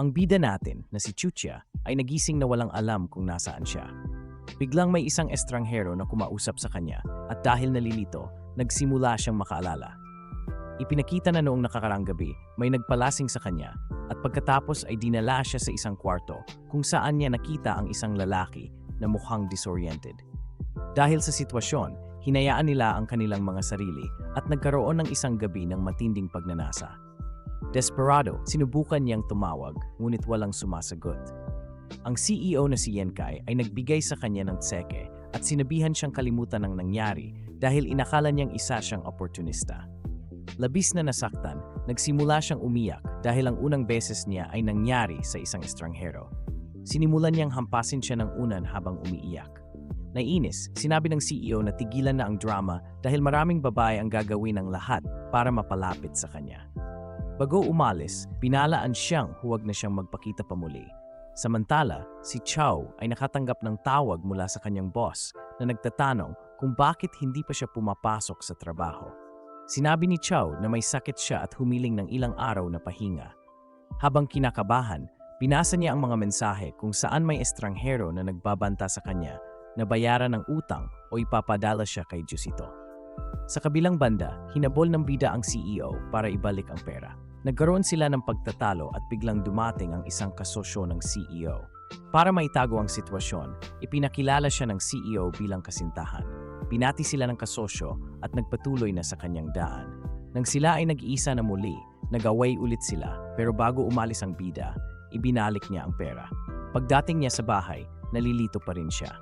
Ang bida natin na si Chucha ay nagising na walang alam kung nasaan siya. Biglang may isang estranghero na kumausap sa kanya at dahil nalilito, nagsimula siyang makaalala. Ipinakita na noong nakakarang gabi, may nagpalasing sa kanya at pagkatapos ay dinala siya sa isang kwarto kung saan niya nakita ang isang lalaki na mukhang disoriented. Dahil sa sitwasyon, hinayaan nila ang kanilang mga sarili at nagkaroon ng isang gabi ng matinding pagnanasa. Desperado, sinubukan niyang tumawag ngunit walang sumasagot. Ang CEO na si Yenkai ay nagbigay sa kanya ng tseke at sinabihan siyang kalimutan ng nangyari dahil inakala niyang isa siyang oportunista. Labis na nasaktan, nagsimula siyang umiyak dahil ang unang beses niya ay nangyari sa isang estranghero. Sinimulan niyang hampasin siya ng unan habang umiiyak. Nainis, sinabi ng CEO na tigilan na ang drama dahil maraming babae ang gagawin ng lahat para mapalapit sa kanya. Bago umalis, pinalaan siyang huwag na siyang magpakita pa muli. Samantala, si Chow ay nakatanggap ng tawag mula sa kanyang boss na nagtatanong kung bakit hindi pa siya pumapasok sa trabaho. Sinabi ni Chow na may sakit siya at humiling ng ilang araw na pahinga. Habang kinakabahan, pinasa niya ang mga mensahe kung saan may estranghero na nagbabanta sa kanya na bayaran ng utang o ipapadala siya kay Jusito. Sa kabilang banda, hinabol ng bida ang CEO para ibalik ang pera. Nagkaroon sila ng pagtatalo at biglang dumating ang isang kasosyo ng CEO. Para maitago ang sitwasyon, ipinakilala siya ng CEO bilang kasintahan. Binati sila ng kasosyo at nagpatuloy na sa kanyang daan. Nang sila ay nag-iisa na muli, nagaway ulit sila pero bago umalis ang bida, ibinalik niya ang pera. Pagdating niya sa bahay, nalilito pa rin siya.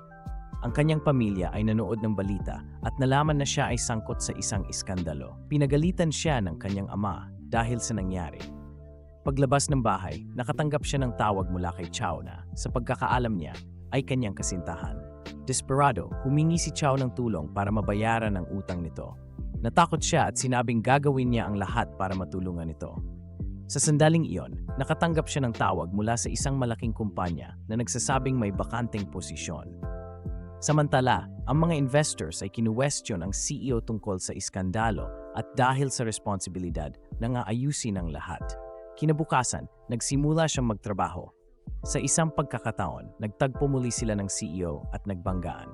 Ang kanyang pamilya ay nanood ng balita at nalaman na siya ay sangkot sa isang iskandalo. Pinagalitan siya ng kanyang ama dahil sa nangyari. Paglabas ng bahay, nakatanggap siya ng tawag mula kay Chow na, sa pagkakaalam niya, ay kanyang kasintahan. Desperado, humingi si Chow ng tulong para mabayaran ang utang nito. Natakot siya at sinabing gagawin niya ang lahat para matulungan ito. Sa sandaling iyon, nakatanggap siya ng tawag mula sa isang malaking kumpanya na nagsasabing may bakanteng posisyon. Samantala, ang mga investors ay kinuwestiyon ang CEO tungkol sa iskandalo at dahil sa responsibilidad na aayusin ang lahat. Kinabukasan, nagsimula siyang magtrabaho. Sa isang pagkakataon, nagtagpo muli sila ng CEO at nagbanggaan.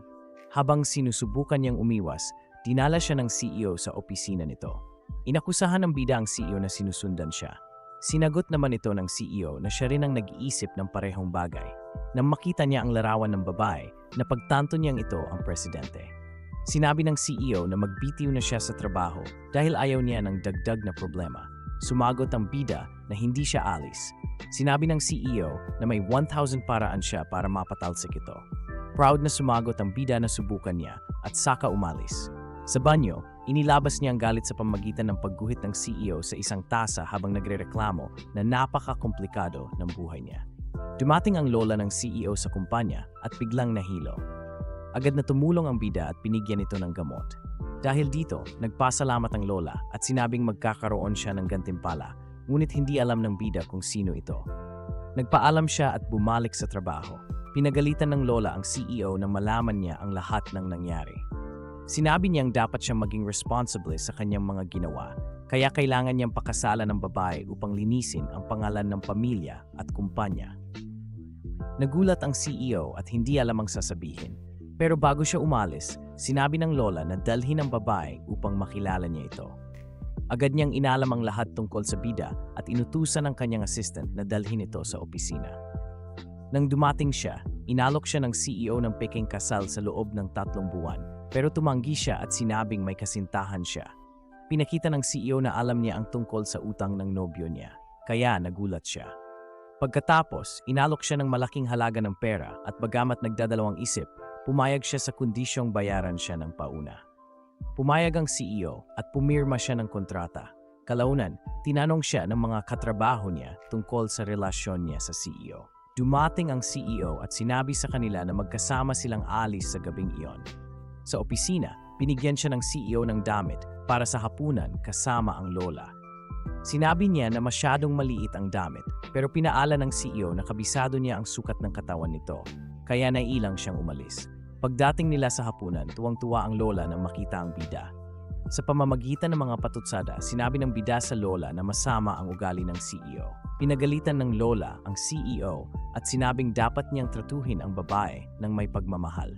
Habang sinusubukan niyang umiwas, dinala siya ng CEO sa opisina nito. Inakusahan ng bida ang CEO na sinusundan siya. Sinagot naman ito ng CEO na siya rin ang nag-iisip ng parehong bagay. Nang makita niya ang larawan ng babae, napagtanto niyang ito ang presidente. Sinabi ng CEO na magbitiw na siya sa trabaho dahil ayaw niya ng dagdag na problema. Sumagot ang bida na hindi siya alis. Sinabi ng CEO na may 1,000 paraan siya para mapatalsik ito. Proud na sumagot ang bida na subukan niya at saka umalis. Sa banyo, inilabas niya ang galit sa pamagitan ng pagguhit ng CEO sa isang tasa habang nagrereklamo na napaka-komplikado ng buhay niya. Dumating ang lola ng CEO sa kumpanya at biglang nahilo. Agad na tumulong ang bida at binigyan ito ng gamot. Dahil dito, nagpasalamat ang lola at sinabing magkakaroon siya ng gantimpala, ngunit hindi alam ng bida kung sino ito. Nagpaalam siya at bumalik sa trabaho. Pinagalitan ng lola ang CEO na malaman niya ang lahat ng nangyari. Sinabi niyang dapat siyang maging responsible sa kanyang mga ginawa, kaya kailangan niyang pakasalan ng babae upang linisin ang pangalan ng pamilya at kumpanya. Nagulat ang CEO at hindi alam ang sasabihin. Pero bago siya umalis, sinabi ng lola na dalhin ang babae upang makilala niya ito. Agad niyang inalam ang lahat tungkol sa bida at inutusan ng kanyang assistant na dalhin ito sa opisina. Nang dumating siya, inalok siya ng CEO ng peking kasal sa loob ng tatlong buwan pero tumanggi siya at sinabing may kasintahan siya. Pinakita ng CEO na alam niya ang tungkol sa utang ng nobyo niya, kaya nagulat siya. Pagkatapos, inalok siya ng malaking halaga ng pera at bagamat nagdadalawang isip, pumayag siya sa kondisyong bayaran siya ng pauna. Pumayag ang CEO at pumirma siya ng kontrata. Kalaunan, tinanong siya ng mga katrabaho niya tungkol sa relasyon niya sa CEO. Dumating ang CEO at sinabi sa kanila na magkasama silang alis sa gabing iyon. Sa opisina, binigyan siya ng CEO ng damit para sa hapunan kasama ang lola. Sinabi niya na masyadong maliit ang damit pero pinaala ng CEO na kabisado niya ang sukat ng katawan nito, kaya nailang siyang umalis. Pagdating nila sa hapunan, tuwang-tuwa ang lola nang makita ang bida. Sa pamamagitan ng mga patutsada, sinabi ng bida sa lola na masama ang ugali ng CEO. Pinagalitan ng lola ang CEO at sinabing dapat niyang tratuhin ang babae ng may pagmamahal.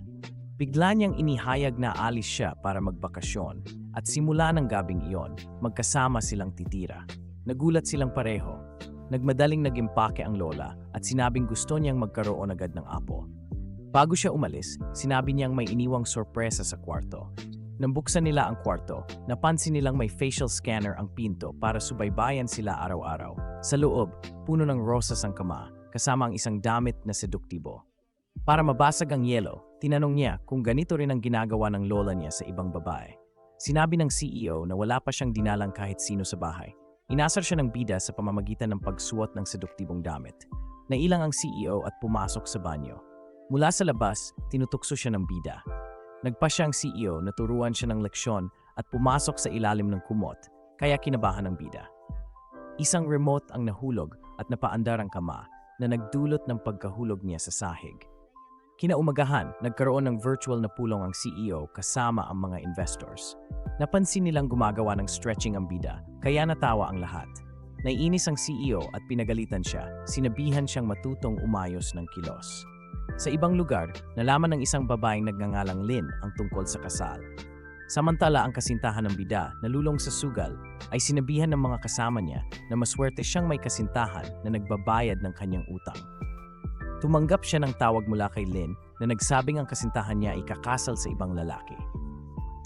Bigla niyang inihayag na alis siya para magbakasyon at simula ng gabing iyon, magkasama silang titira. Nagulat silang pareho. Nagmadaling nagimpake ang lola at sinabing gusto niyang magkaroon agad ng apo. Bago siya umalis, sinabi niyang may iniwang sorpresa sa kwarto. Nang buksan nila ang kwarto, napansin nilang may facial scanner ang pinto para subaybayan sila araw-araw. Sa loob, puno ng rosas ang kama, kasama ang isang damit na seduktibo. Para mabasag ang yelo, tinanong niya kung ganito rin ang ginagawa ng lola niya sa ibang babae. Sinabi ng CEO na wala pa siyang dinalang kahit sino sa bahay. Inasar siya ng bida sa pamamagitan ng pagsuot ng seduktibong damit. Nailang ang CEO at pumasok sa banyo. Mula sa labas, tinutukso siya ng bida. Nagpa siya ang CEO na turuan siya ng leksyon at pumasok sa ilalim ng kumot, kaya kinabahan ng bida. Isang remote ang nahulog at napaandar ang kama na nagdulot ng pagkahulog niya sa sahig. Kinaumagahan, nagkaroon ng virtual na pulong ang CEO kasama ang mga investors. Napansin nilang gumagawa ng stretching ang bida, kaya natawa ang lahat. Naiinis ang CEO at pinagalitan siya, sinabihan siyang matutong umayos ng kilos. Sa ibang lugar, nalaman ng isang babaeng nagngangalang Lynn ang tungkol sa kasal. Samantala ang kasintahan ng bida na lulong sa sugal ay sinabihan ng mga kasama niya na maswerte siyang may kasintahan na nagbabayad ng kanyang utang. Tumanggap siya ng tawag mula kay Lynn na nagsabing ang kasintahan niya ay kakasal sa ibang lalaki.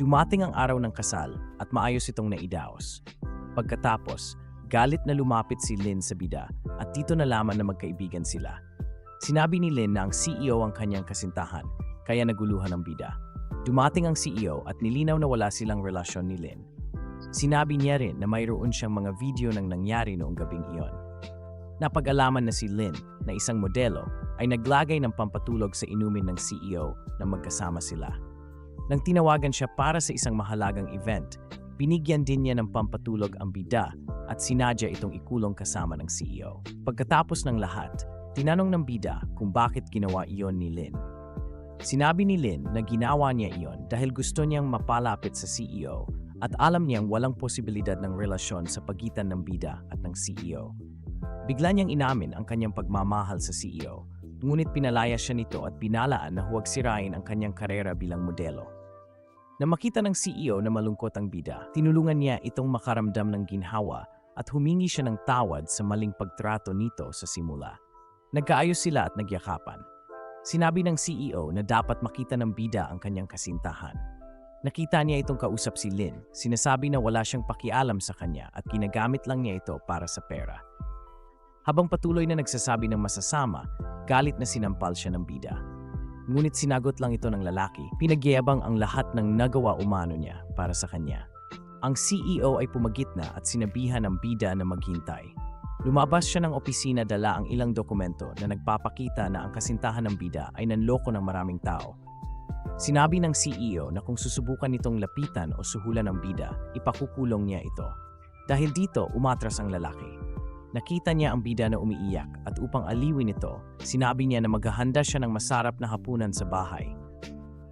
Dumating ang araw ng kasal at maayos itong naidaos. Pagkatapos, galit na lumapit si Lynn sa bida at dito nalaman na magkaibigan sila. Sinabi ni Lynn na ang CEO ang kanyang kasintahan, kaya naguluhan ang bida. Dumating ang CEO at nilinaw na wala silang relasyon ni Lynn. Sinabi niya rin na mayroon siyang mga video ng nangyari noong gabing iyon. Napag-alaman na si Lynn, na isang modelo, ay naglagay ng pampatulog sa inumin ng CEO na magkasama sila. Nang tinawagan siya para sa isang mahalagang event, binigyan din niya ng pampatulog ang bida at sinadya itong ikulong kasama ng CEO. Pagkatapos ng lahat, tinanong ng bida kung bakit ginawa iyon ni Lynn. Sinabi ni Lynn na ginawa niya iyon dahil gusto niyang mapalapit sa CEO at alam niyang walang posibilidad ng relasyon sa pagitan ng bida at ng CEO. Bigla niyang inamin ang kanyang pagmamahal sa CEO, ngunit pinalaya siya nito at pinalaan na huwag sirain ang kanyang karera bilang modelo. Na makita ng CEO na malungkot ang bida, tinulungan niya itong makaramdam ng ginhawa at humingi siya ng tawad sa maling pagtrato nito sa simula. Nagkaayos sila at nagyakapan. Sinabi ng CEO na dapat makita ng bida ang kanyang kasintahan. Nakita niya itong kausap si Lynn, sinasabi na wala siyang pakialam sa kanya at ginagamit lang niya ito para sa pera. Habang patuloy na nagsasabi ng masasama, galit na sinampal siya ng bida. Ngunit sinagot lang ito ng lalaki, pinagyayabang ang lahat ng nagawa umano niya para sa kanya. Ang CEO ay pumagit na at sinabihan ng bida na maghintay. Lumabas siya ng opisina dala ang ilang dokumento na nagpapakita na ang kasintahan ng bida ay nanloko ng maraming tao. Sinabi ng CEO na kung susubukan nitong lapitan o suhulan ng bida, ipakukulong niya ito. Dahil dito, umatras ang lalaki. Nakita niya ang bida na umiiyak at upang aliwin ito, sinabi niya na maghahanda siya ng masarap na hapunan sa bahay.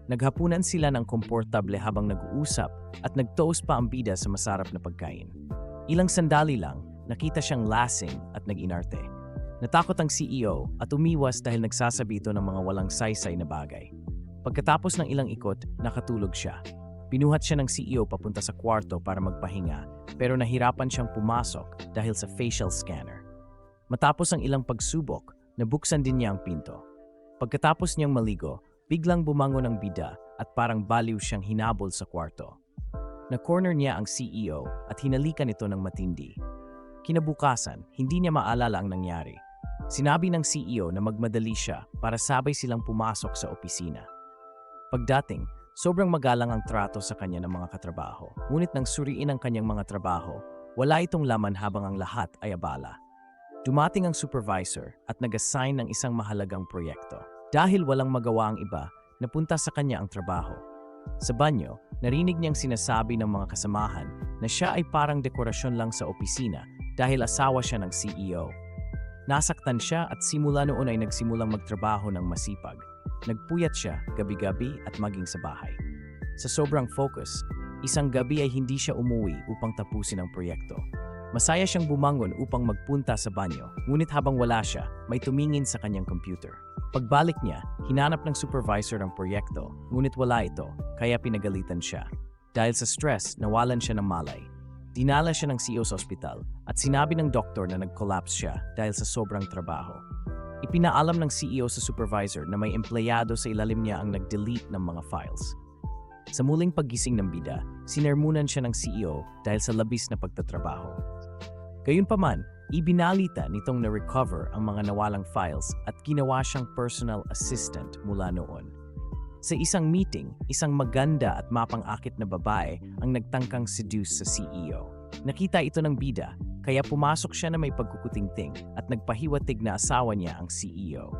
Naghapunan sila ng komportable habang nag-uusap at nag-toast pa ang bida sa masarap na pagkain. Ilang sandali lang, nakita siyang lasing at nag-inarte. Natakot ang CEO at umiwas dahil nagsasabi ito ng mga walang saysay na bagay. Pagkatapos ng ilang ikot, nakatulog siya. Pinuhat siya ng CEO papunta sa kwarto para magpahinga pero nahirapan siyang pumasok dahil sa facial scanner. Matapos ang ilang pagsubok, nabuksan din niya ang pinto. Pagkatapos niyang maligo, biglang bumangon ang bida at parang baliw siyang hinabol sa kwarto. Na-corner niya ang CEO at hinalikan ito ng matindi. Kinabukasan, hindi niya maalala ang nangyari. Sinabi ng CEO na magmadali siya para sabay silang pumasok sa opisina. Pagdating, sobrang magalang ang trato sa kanya ng mga katrabaho. Ngunit nang suriin ang kanyang mga trabaho, wala itong laman habang ang lahat ay abala. Dumating ang supervisor at nag-assign ng isang mahalagang proyekto. Dahil walang magawa ang iba, napunta sa kanya ang trabaho. Sa banyo, narinig niyang sinasabi ng mga kasamahan na siya ay parang dekorasyon lang sa opisina dahil asawa siya ng CEO. Nasaktan siya at simula noon ay nagsimulang magtrabaho ng masipag. Nagpuyat siya gabi-gabi at maging sa bahay. Sa sobrang focus, Isang gabi ay hindi siya umuwi upang tapusin ang proyekto. Masaya siyang bumangon upang magpunta sa banyo, ngunit habang wala siya, may tumingin sa kanyang computer. Pagbalik niya, hinanap ng supervisor ang proyekto, ngunit wala ito, kaya pinagalitan siya. Dahil sa stress, nawalan siya ng malay. Dinala siya ng CEO sa ospital at sinabi ng doktor na nag-collapse siya dahil sa sobrang trabaho. Ipinaalam ng CEO sa supervisor na may empleyado sa ilalim niya ang nag-delete ng mga files. Sa muling paggising ng bida, sinermunan siya ng CEO dahil sa labis na pagtatrabaho. Gayunpaman, ibinalita nitong na-recover ang mga nawalang files at ginawa siyang personal assistant mula noon. Sa isang meeting, isang maganda at mapang-akit na babae ang nagtangkang seduce sa CEO. Nakita ito ng bida, kaya pumasok siya na may pagkukutingting at nagpahiwatig na asawa niya ang CEO.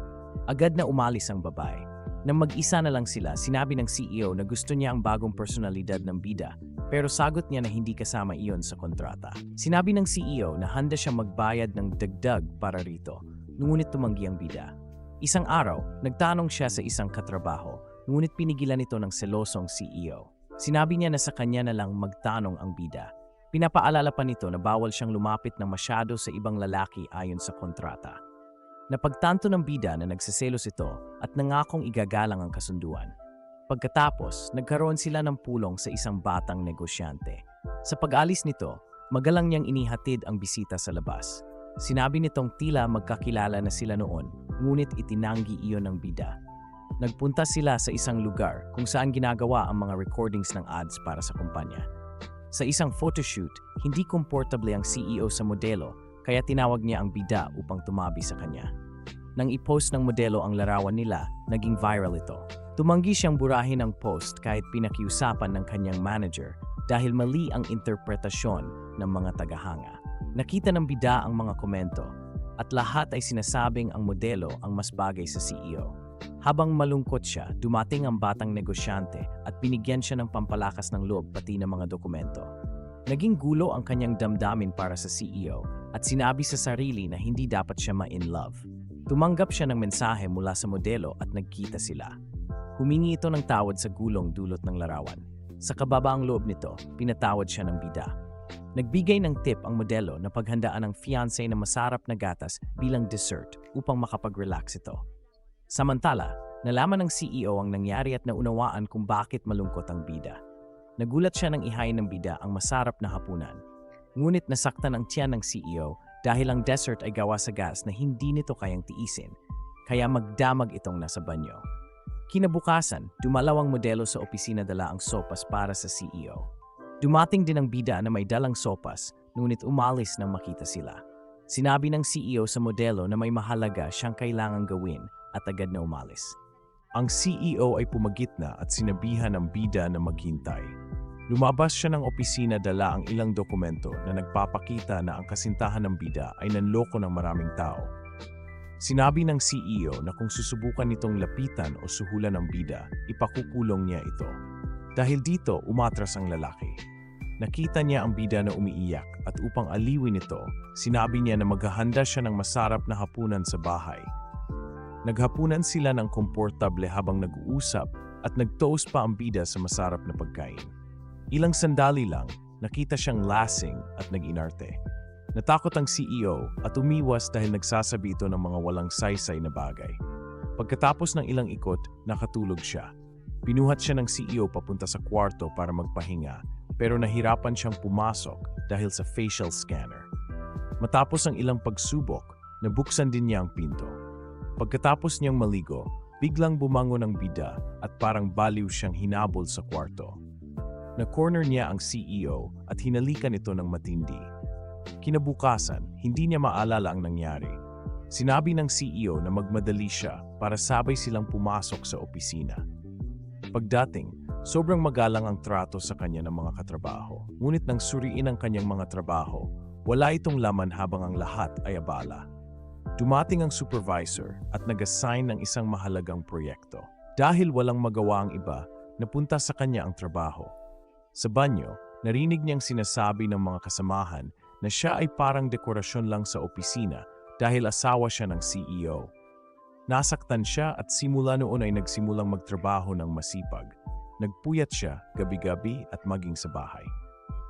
Agad na umalis ang babae. Nang mag-isa na lang sila, sinabi ng CEO na gusto niya ang bagong personalidad ng bida, pero sagot niya na hindi kasama iyon sa kontrata. Sinabi ng CEO na handa siya magbayad ng dagdag para rito, ngunit tumanggi ang bida. Isang araw, nagtanong siya sa isang katrabaho, ngunit pinigilan ito ng selosong CEO. Sinabi niya na sa kanya na lang magtanong ang bida. Pinapaalala pa nito na bawal siyang lumapit ng masyado sa ibang lalaki ayon sa kontrata. Napagtanto ng bida na nagseselos ito at nangakong igagalang ang kasunduan. Pagkatapos, nagkaroon sila ng pulong sa isang batang negosyante. Sa pag-alis nito, magalang niyang inihatid ang bisita sa labas. Sinabi nitong tila magkakilala na sila noon, ngunit itinanggi iyon ng bida. Nagpunta sila sa isang lugar kung saan ginagawa ang mga recordings ng ads para sa kumpanya. Sa isang photoshoot, hindi komportable ang CEO sa modelo kaya tinawag niya ang bida upang tumabi sa kanya. Nang i-post ng modelo ang larawan nila, naging viral ito. Tumanggi siyang burahin ang post kahit pinakiusapan ng kanyang manager dahil mali ang interpretasyon ng mga tagahanga. Nakita ng bida ang mga komento at lahat ay sinasabing ang modelo ang mas bagay sa CEO. Habang malungkot siya, dumating ang batang negosyante at binigyan siya ng pampalakas ng loob pati ng mga dokumento. Naging gulo ang kanyang damdamin para sa CEO at sinabi sa sarili na hindi dapat siya ma-in love. Tumanggap siya ng mensahe mula sa modelo at nagkita sila. Humingi ito ng tawad sa gulong dulot ng larawan. Sa kababaang loob nito, pinatawad siya ng bida. Nagbigay ng tip ang modelo na paghandaan ng fiancé na masarap na gatas bilang dessert upang makapag-relax ito. Samantala, nalaman ng CEO ang nangyari at naunawaan kung bakit malungkot ang bida. Nagulat siya nang ihain ng bida ang masarap na hapunan. Ngunit nasaktan ang tiyan ng CEO dahil ang dessert ay gawa sa gas na hindi nito kayang tiisin, kaya magdamag itong nasa banyo. Kinabukasan, dumalaw ang modelo sa opisina dala ang sopas para sa CEO. Dumating din ang bida na may dalang sopas, ngunit umalis nang makita sila. Sinabi ng CEO sa modelo na may mahalaga siyang kailangang gawin at agad na umalis. Ang CEO ay pumagitna at sinabihan ng bida na maghintay. Lumabas siya ng opisina dala ang ilang dokumento na nagpapakita na ang kasintahan ng bida ay nanloko ng maraming tao. Sinabi ng CEO na kung susubukan nitong lapitan o suhulan ng bida, ipakukulong niya ito. Dahil dito, umatras ang lalaki. Nakita niya ang bida na umiiyak at upang aliwin ito, sinabi niya na maghahanda siya ng masarap na hapunan sa bahay. Naghapunan sila ng komportable habang nag-uusap at nag-toast pa ang bida sa masarap na pagkain. Ilang sandali lang, nakita siyang lasing at nag-inarte. Natakot ang CEO at umiwas dahil nagsasabi ito ng mga walang saysay na bagay. Pagkatapos ng ilang ikot, nakatulog siya. Pinuhat siya ng CEO papunta sa kwarto para magpahinga pero nahirapan siyang pumasok dahil sa facial scanner. Matapos ang ilang pagsubok, nabuksan din niya ang pinto. Pagkatapos niyang maligo, biglang bumangon ang bida at parang baliw siyang hinabol sa kwarto. Na-corner niya ang CEO at hinalikan ito ng matindi. Kinabukasan, hindi niya maalala ang nangyari. Sinabi ng CEO na magmadali siya para sabay silang pumasok sa opisina. Pagdating, sobrang magalang ang trato sa kanya ng mga katrabaho. Ngunit nang suriin ang kanyang mga trabaho, wala itong laman habang ang lahat ay abala. Dumating ang supervisor at nag-assign ng isang mahalagang proyekto. Dahil walang magawa ang iba, napunta sa kanya ang trabaho. Sa banyo, narinig niyang sinasabi ng mga kasamahan na siya ay parang dekorasyon lang sa opisina dahil asawa siya ng CEO. Nasaktan siya at simula noon ay nagsimulang magtrabaho ng masipag. nagpuyat siya gabi-gabi at maging sa bahay.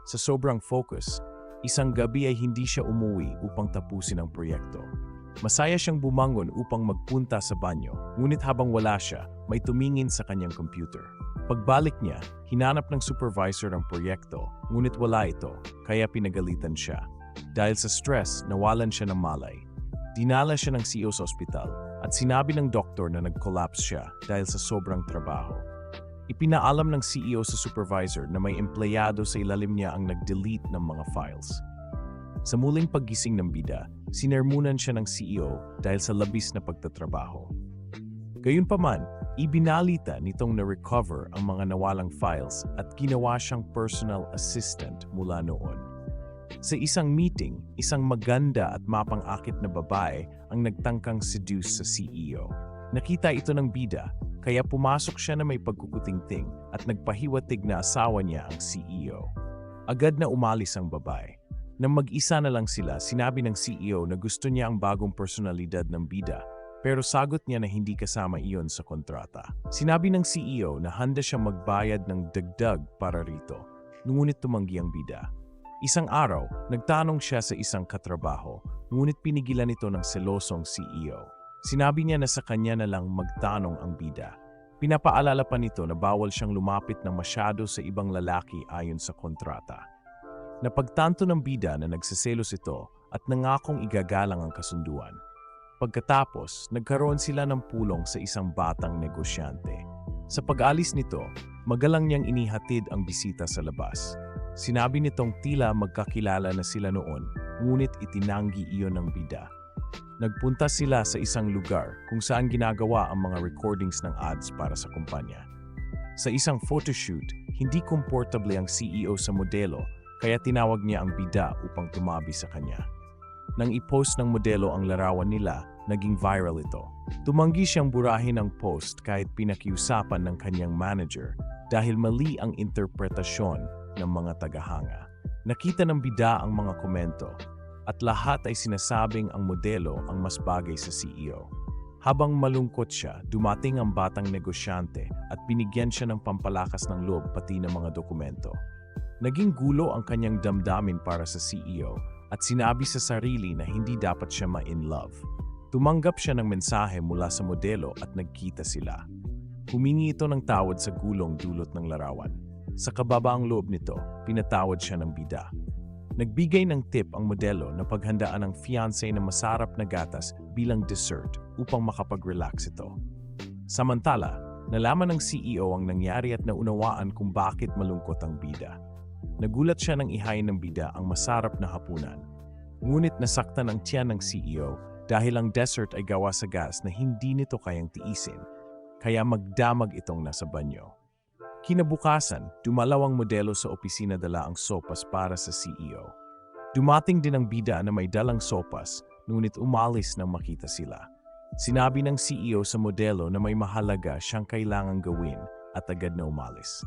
Sa sobrang focus, isang gabi ay hindi siya umuwi upang tapusin ang proyekto. Masaya siyang bumangon upang magpunta sa banyo, ngunit habang wala siya, may tumingin sa kanyang computer. Pagbalik niya, hinanap ng supervisor ang proyekto, ngunit wala ito, kaya pinagalitan siya. Dahil sa stress, nawalan siya ng malay. Dinala siya ng CEO sa ospital at sinabi ng doktor na nag-collapse siya dahil sa sobrang trabaho. Ipinaalam ng CEO sa supervisor na may empleyado sa ilalim niya ang nag-delete ng mga files. Sa muling paggising ng bida, sinermunan siya ng CEO dahil sa labis na pagtatrabaho. Gayunpaman, ibinalita nitong na-recover ang mga nawalang files at ginawa siyang personal assistant mula noon. Sa isang meeting, isang maganda at mapang-akit na babae ang nagtangkang seduce sa CEO. Nakita ito ng bida, kaya pumasok siya na may pagkukutingting at nagpahiwatig na asawa niya ang CEO. Agad na umalis ang babae. Nang mag-isa na lang sila, sinabi ng CEO na gusto niya ang bagong personalidad ng bida, pero sagot niya na hindi kasama iyon sa kontrata. Sinabi ng CEO na handa siya magbayad ng dagdag para rito, ngunit tumanggi ang bida. Isang araw, nagtanong siya sa isang katrabaho, ngunit pinigilan ito ng selosong CEO. Sinabi niya na sa kanya na lang magtanong ang bida. Pinapaalala pa nito na bawal siyang lumapit ng masyado sa ibang lalaki ayon sa kontrata. Napagtanto ng bida na nagsiselos ito at nangakong igagalang ang kasunduan. Pagkatapos, nagkaroon sila ng pulong sa isang batang negosyante. Sa pag-alis nito, magalang niyang inihatid ang bisita sa labas. Sinabi nitong tila magkakilala na sila noon, ngunit itinanggi iyon ng bida. Nagpunta sila sa isang lugar kung saan ginagawa ang mga recordings ng ads para sa kumpanya. Sa isang photoshoot, hindi komportable ang CEO sa modelo kaya tinawag niya ang bida upang tumabi sa kanya. Nang i-post ng modelo ang larawan nila, naging viral ito. Tumanggi siyang burahin ang post kahit pinakiusapan ng kanyang manager dahil mali ang interpretasyon ng mga tagahanga. Nakita ng bida ang mga komento at lahat ay sinasabing ang modelo ang mas bagay sa CEO. Habang malungkot siya, dumating ang batang negosyante at binigyan siya ng pampalakas ng loob pati ng mga dokumento. Naging gulo ang kanyang damdamin para sa CEO at sinabi sa sarili na hindi dapat siya ma-in love. Tumanggap siya ng mensahe mula sa modelo at nagkita sila. Humingi ito ng tawad sa gulong dulot ng larawan. Sa kababaang loob nito, pinatawad siya ng bida. Nagbigay ng tip ang modelo na paghandaan ng fiancé na masarap na gatas bilang dessert upang makapag-relax ito. Samantala, nalaman ng CEO ang nangyari at naunawaan kung bakit malungkot ang bida. Nagulat siya nang ihain ng bida ang masarap na hapunan. Ngunit nasaktan ang tiyan ng CEO dahil ang dessert ay gawa sa gas na hindi nito kayang tiisin, kaya magdamag itong nasa banyo. Kinabukasan, dumalaw ang modelo sa opisina dala ang sopas para sa CEO. Dumating din ang bida na may dalang sopas, ngunit umalis nang makita sila. Sinabi ng CEO sa modelo na may mahalaga siyang kailangang gawin at agad na umalis.